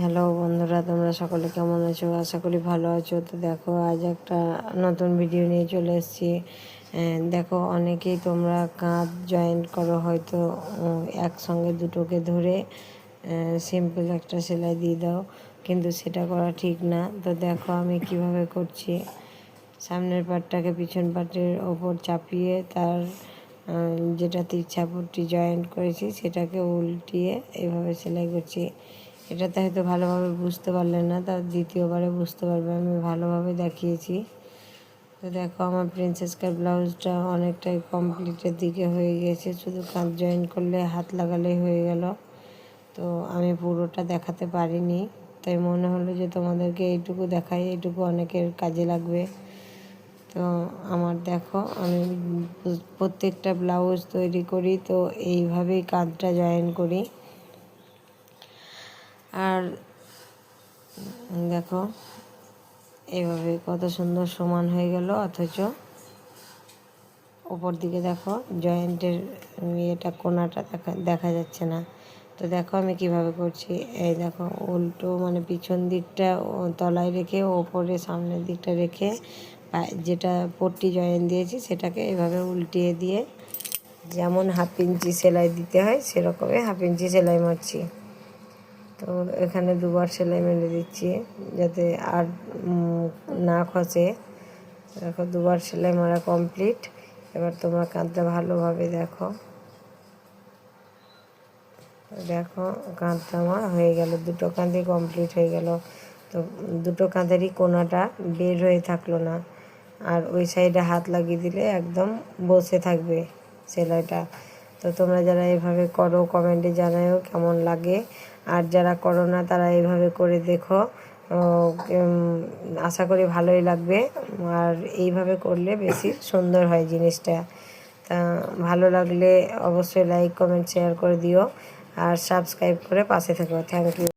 Hello বন্ধুরা, তোমরা সকলে কেমন আছো? আশা করি ভালো আছো। তো দেখো, আজ একটা নতুন ভিডিও নিয়ে চলে এসেছি। দেখো, অনেকেই তোমরা কাঁধ জয়েন্ট করো হয়তো একসঙ্গে দুটোকে ধরে সিম্পল একটা সেলাই দিয়ে দাও। কিন্তু সেটা করা ঠিক না। তো দেখো, আমি কীভাবে করছি। সামনের পাটটাকে পিছন পাটের ওপর চাপিয়ে তার যেটা তিরছাপট্টি জয়েন্ট করেছি, সেটাকে উল্টিয়ে এভাবে সেলাই করছি। এটাতে হয়তো ভালোভাবে বুঝতে পারলেন না, তার দ্বিতীয়বারে বুঝতে পারবে, আমি ভালোভাবে দেখিয়েছি। তো দেখো, আমার প্রিন্সেস কাট ব্লাউজটা অনেকটাই কমপ্লিটের দিকে হয়ে গেছে, শুধু কাঁধ জয়েন করলে, হাত লাগালেই হয়ে গেল। তো আমি পুরোটা দেখাতে পারিনি, তাই মনে হলো যে তোমাদেরকে এইটুকু দেখাই, এইটুকু অনেকের কাজে লাগবে। তো আমার দেখো, আমি প্রত্যেকটা ব্লাউজ তৈরি করি, তো এইভাবেই কাঁধটা জয়েন করি। আর দেখো এভাবে কত সুন্দর সমান হয়ে গেল, অথচ ওপর দিকে দেখো, জয়েন্টের ইয়েটা, কোনাটা দেখা দেখা যাচ্ছে না। তো দেখো আমি কীভাবে করছি, এই দেখো উল্টো মানে পিছন দিকটা তলায় রেখে, ওপরে সামনের দিকটা রেখে যেটা পট্টি জয়েন দিয়েছি, সেটাকে এভাবে উল্টিয়ে দিয়ে, যেমন হাফ ইঞ্চি সেলাই দিতে হয়, সেরকমই হাফ ইঞ্চি সেলাই মারছি। তো এখানে দুবার সেলাই মেরে দিচ্ছি যাতে আর না খসে। দেখো, দুবার সেলাই মারা কমপ্লিট। এবার তোমরা কাঁধটা ভালোভাবে দেখো। দেখো, কাঁধটা আমার হয়ে গেল, দুটো কাঁধই কমপ্লিট হয়ে গেল। তো দুটো কাঁধেরই কোনাটা বের হয়ে থাকল না। আর ওই সাইডে হাত লাগিয়ে দিলে একদম বসে থাকবে সেলাইটা। তো তোমরা যারা এভাবে করো, কমেন্টে জানাও কেমন লাগে। আর যারা করো না তারা এইভাবে করে দেখো আশা করি ভালোই লাগবে। আর এইভাবে করলে বেশি সুন্দর হয় জিনিসটা। তা ভালো লাগলে অবশ্যই লাইক কমেন্ট শেয়ার করে দিও। আর সাবস্ক্রাইব করে পাশে থাকো। Thank you